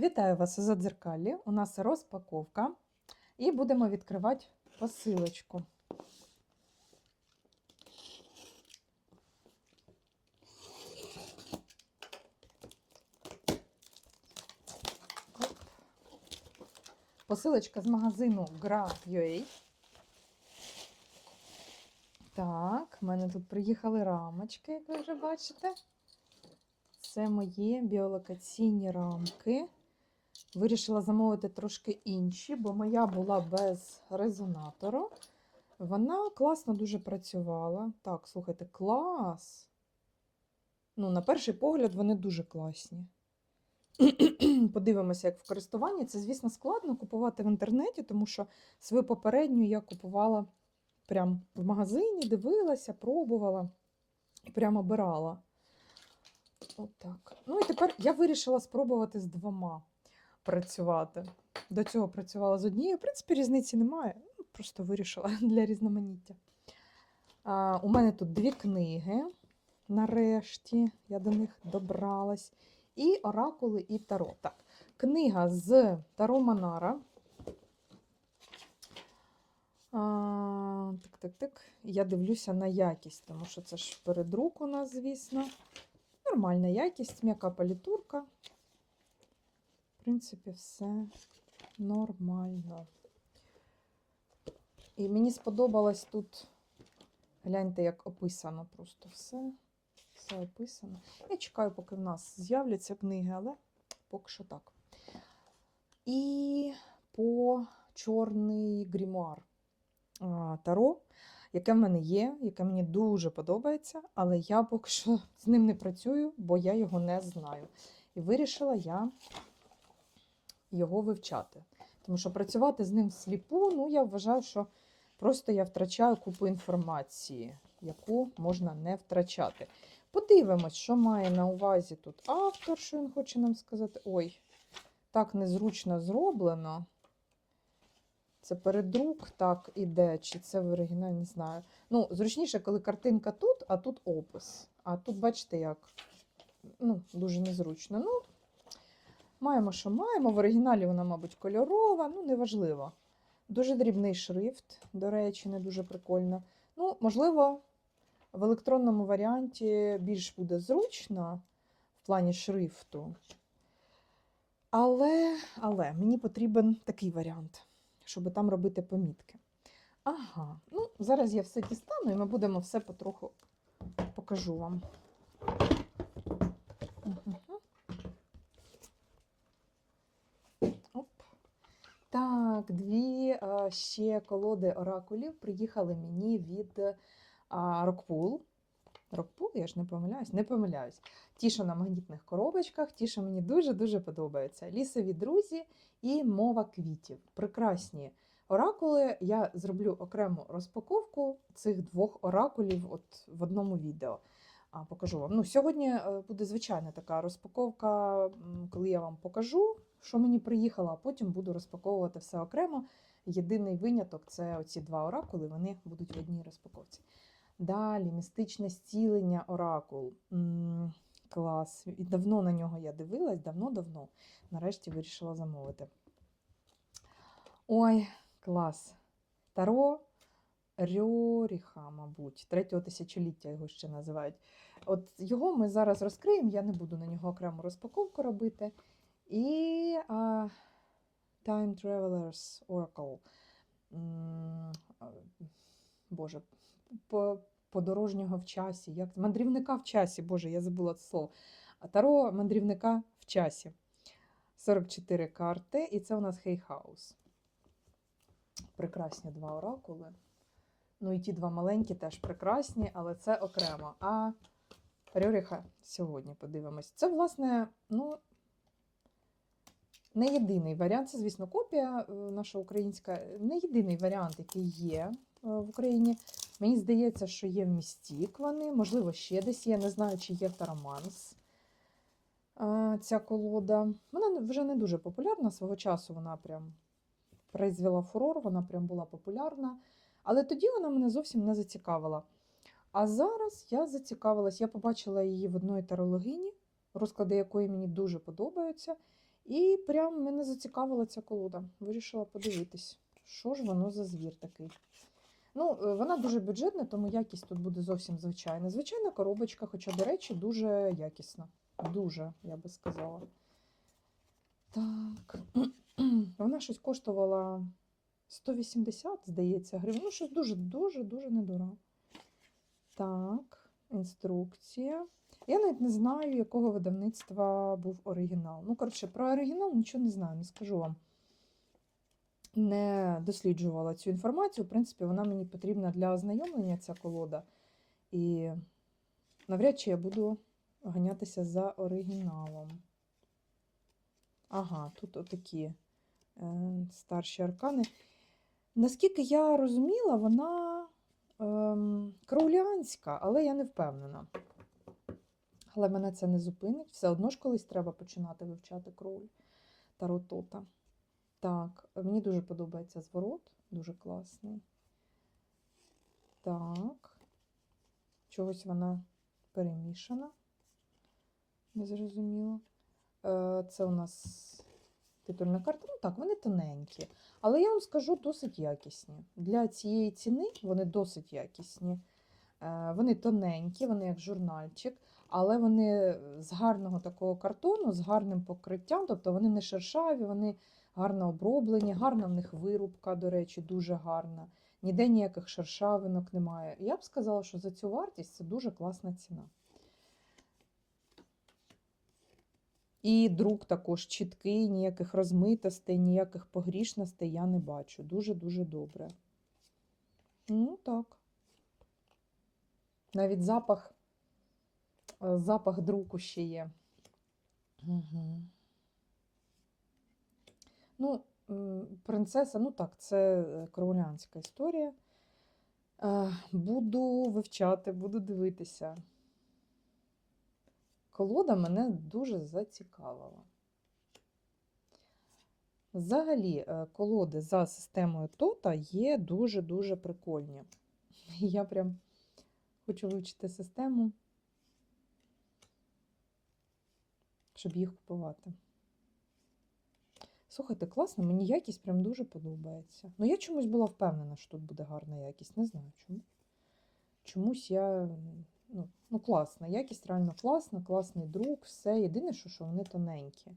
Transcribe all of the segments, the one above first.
Вітаю вас у задзеркалі. У нас розпаковка. І будемо відкривати посилочку. Посилочка з магазину Gra.ua. Так, в мене тут приїхали рамочки, як ви вже бачите. Це мої біолокаційні рамки. Вирішила замовити трошки інші, бо моя була без резонатору. Вона класно дуже працювала. Так, слухайте, клас. Ну, на перший погляд, вони дуже класні. Подивимося, як в користуванні. Це, звісно, складно купувати в інтернеті, тому що свою попередню я купувала прямо в магазині, дивилася, пробувала і прямо обирала. Отак. Ну і тепер я вирішила спробувати з двома працювати. До цього працювала з однією. В принципі, різниці немає. Ну, Просто вирішила для різноманіття. А, у мене тут дві книги. Нарешті я до них добралась. І оракули, і таро. Так, книга з Таро Манара. А, так, так, так. Я дивлюся на якість, тому що це ж передрук у нас, звісно. Нормальна якість, м'яка палітурка. В принципі, все нормально. І мені сподобалось тут, гляньте, як описано просто все. Все описано. Я чекаю, поки в нас з'являться книги, але поки що так. І по чорний грімуар Таро, яке в мене є, яке мені дуже подобається, але я поки що з ним не працюю, бо я його не знаю. І вирішила я його вивчати. Тому що працювати з ним всліпу, ну, я вважаю, що просто я втрачаю купу інформації, яку можна не втрачати. Подивимось, що має на увазі тут автор, що він хоче нам сказати. Ой, так незручно зроблено. Це передрук так іде, чи це в оригіналі, не знаю. Ну, зручніше, коли картинка тут, а тут опис. А тут, бачите, як ну, дуже незручно. Ну, маємо, що маємо. В оригіналі вона, мабуть, кольорова, ну, неважливо. Дуже дрібний шрифт, до речі, не дуже прикольно. Ну, можливо, в електронному варіанті більш буде зручно в плані шрифту. Але, але мені потрібен такий варіант, щоб там робити помітки. Ага, ну зараз я все дістану і ми будемо все потроху покажу вам. Так, дві ще колоди оракулів приїхали мені від Рокпул. Рокпул, я ж не помиляюсь, не помиляюсь. Ті, що на магнітних коробочках, ті, що мені дуже-дуже подобаються. Лісові друзі і мова квітів. Прекрасні оракули. Я зроблю окрему розпаковку цих двох оракулів от в одному відео. А, покажу вам. Ну, Сьогодні е, буде звичайна така розпаковка, коли я вам покажу, що мені приїхало, а потім буду розпаковувати все окремо. Єдиний виняток це оці два оракули, вони будуть в одній розпаковці. Далі містичне зцілення оракул. М, Клас. І давно на нього я дивилась, давно-давно. Нарешті вирішила замовити. Ой, клас. Таро Рьоріха, мабуть, третього тисячоліття його ще називають. От його ми зараз розкриємо, я не буду на нього окрему розпаковку робити. І а, Time Travelers Oracle. Боже, подорожнього в часі. Як? Мандрівника в часі, Боже, я забула це слово. Таро мандрівника в часі. 44 карти, і це у нас Хейхаус. Прекрасні два оракули. Ну і ті два маленькі теж прекрасні, але це окремо. А Рюріха сьогодні подивимось. Це, власне, ну, не єдиний варіант. Це, звісно, копія е, наша українська, не єдиний варіант, який є е, в Україні. Мені здається, що є в Містік вони, можливо, ще десь є. Не знаю, чи є в Тароманс е, ця колода. Вона вже не дуже популярна. Свого часу вона прям призвела фурор, вона прям була популярна. Але тоді вона мене зовсім не зацікавила. А зараз я зацікавилась, я побачила її в одної тарологині, розклади якої мені дуже подобаються. І прям мене зацікавила ця колода. Вирішила подивитись, що ж воно за звір такий. Ну, е, вона дуже бюджетна, тому якість тут буде зовсім звичайна. Звичайна коробочка, хоча, до речі, дуже якісна. Дуже, я би сказала. Так. Вона щось коштувала 180, здається, гривень. Ну, щось дуже-дуже-дуже недорого. Так, інструкція. Я навіть не знаю, якого видавництва був оригінал. Ну, коротше, про оригінал нічого не знаю, не скажу вам. Не досліджувала цю інформацію. В принципі, вона мені потрібна для ознайомлення, ця колода. І навряд чи я буду ганятися за оригіналом. Ага, тут отакі е, старші аркани. Наскільки я розуміла, вона ем, кроулянська, але я не впевнена. Але мене це не зупинить. Все одно ж колись треба починати вивчати кроуль та ротота. Так, мені дуже подобається зворот, дуже класний. Так, чогось вона перемішана. Незрозуміло. Е, Це у нас титульна карта. Ну так, вони тоненькі. Але я вам скажу, досить якісні. Для цієї ціни вони досить якісні. Е, Вони тоненькі, вони як журнальчик, але вони з гарного такого картону, з гарним покриттям, тобто вони не шершаві, вони гарно оброблені, гарна в них вирубка, до речі, дуже гарна. Ніде ніяких шершавинок немає. Я б сказала, що за цю вартість це дуже класна ціна. І друк також чіткий, ніяких розмитостей, ніяких погрішностей я не бачу. Дуже-дуже добре. Ну, так. Навіть запах, запах друку ще є. Угу. Ну, принцеса, ну так, це е, кроулянська історія. Е, Буду вивчати, буду дивитися. Колода мене дуже зацікавила. Взагалі, е, колоди за системою Тота є дуже-дуже прикольні. Я прям хочу вивчити систему, щоб їх купувати. Слухайте, класно, мені якість прям дуже подобається. Ну, я чомусь була впевнена, що тут буде гарна якість. Не знаю чому. Чомусь я. Ну, ну класна. Якість реально класна, класний друк, все. Єдине, що, що вони тоненькі.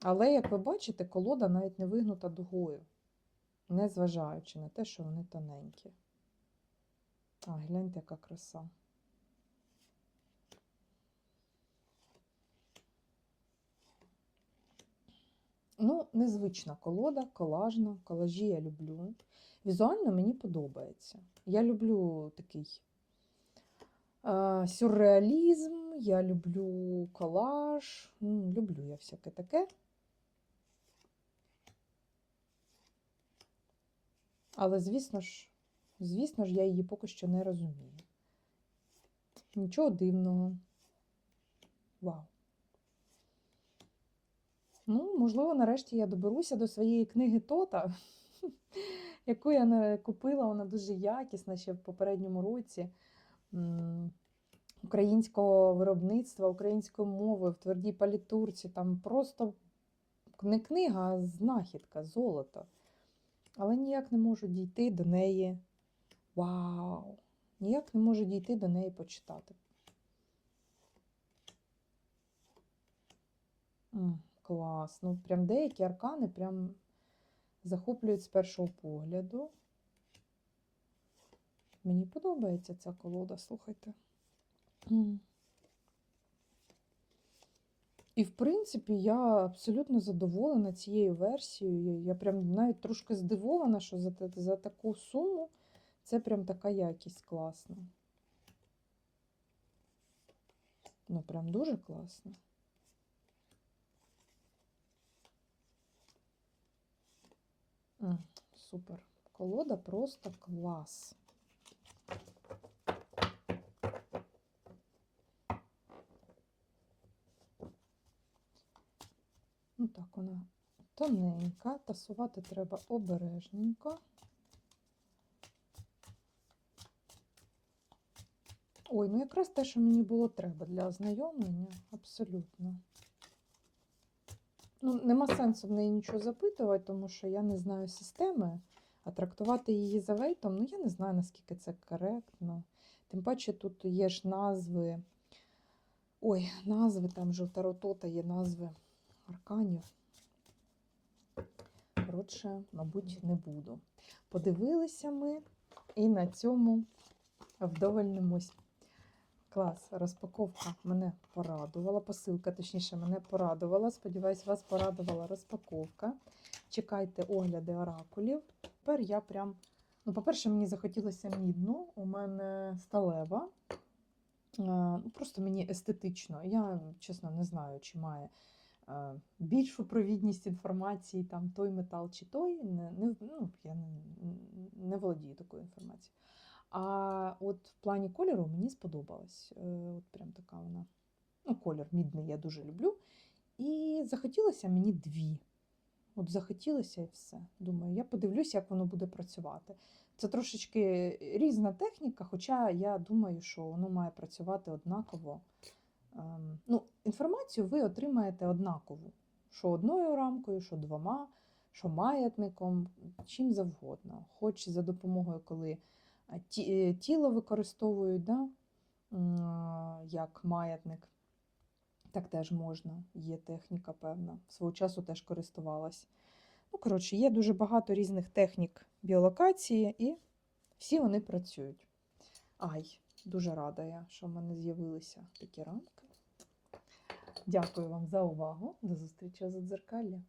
Але, як ви бачите, колода навіть не вигнута дугою, незважаючи на те, що вони тоненькі. А, гляньте, яка краса. Ну, незвична колода, колажна. Колажі я люблю. Візуально мені подобається. Я люблю такий е, сюрреалізм, я люблю колаж. Люблю я всяке таке. Але, звісно ж, звісно ж, я її поки що не розумію. Нічого дивного. Вау. Ну, можливо, нарешті я доберуся до своєї книги Тота, яку я купила, вона дуже якісна ще в попередньому році. Українського виробництва, українською мовою в твердій палітурці. Там просто не книга, а знахідка, золото. Але ніяк не можу дійти до неї. Вау! Ніяк не можу дійти до неї почитати. Клас. Ну, прям деякі аркани прям захоплюють з першого погляду. Мені подобається ця колода, слухайте. І, в принципі, я абсолютно задоволена цією версією. Я прям навіть трошки здивована, що за, за таку суму це прям така якість класна. Ну, прям дуже класно. Супер. Колода просто клас. Ну так, вона тоненька, тасувати треба обережненько. Ой, ну якраз те, що мені було треба для ознайомлення, абсолютно. Ну, нема сенсу в неї нічого запитувати, тому що я не знаю системи, а трактувати її за вейтом, ну я не знаю, наскільки це коректно. Тим паче тут є ж назви. Ой, назви там жовторотота є назви арканів. Коротше, мабуть, не буду. Подивилися ми і на цьому вдовольнимось. Клас, розпаковка мене порадувала. Посилка, точніше, мене порадувала. Сподіваюсь, вас порадувала розпаковка. Чекайте огляди оракулів. Тепер я прям. Ну, по-перше, мені захотілося мідну. У мене сталева. Е, ну, Просто мені естетично. Я, чесно, не знаю, чи має е, більшу провідність інформації, там той метал чи той. Не, не, ну, я не, не володію такою інформацією. А от в плані кольору мені сподобалось. Е, От прям така вона. Ну, колір мідний я дуже люблю. І захотілося мені дві. От захотілося і все. Думаю, я подивлюся, як воно буде працювати. Це трошечки різна техніка, хоча я думаю, що воно має працювати однаково. Ем, ну, інформацію ви отримаєте однакову. Що одною рамкою, що двома, що маятником, чим завгодно. Хоч за допомогою, коли тіло використовують да, як маятник. Так теж можна, є техніка певна. Свого часу теж користувалась. Ну, коротше, є дуже багато різних технік біолокації, і всі вони працюють. Ай, дуже рада я, що в мене з'явилися такі рамки. Дякую вам за увагу. До зустрічі за дзеркалля.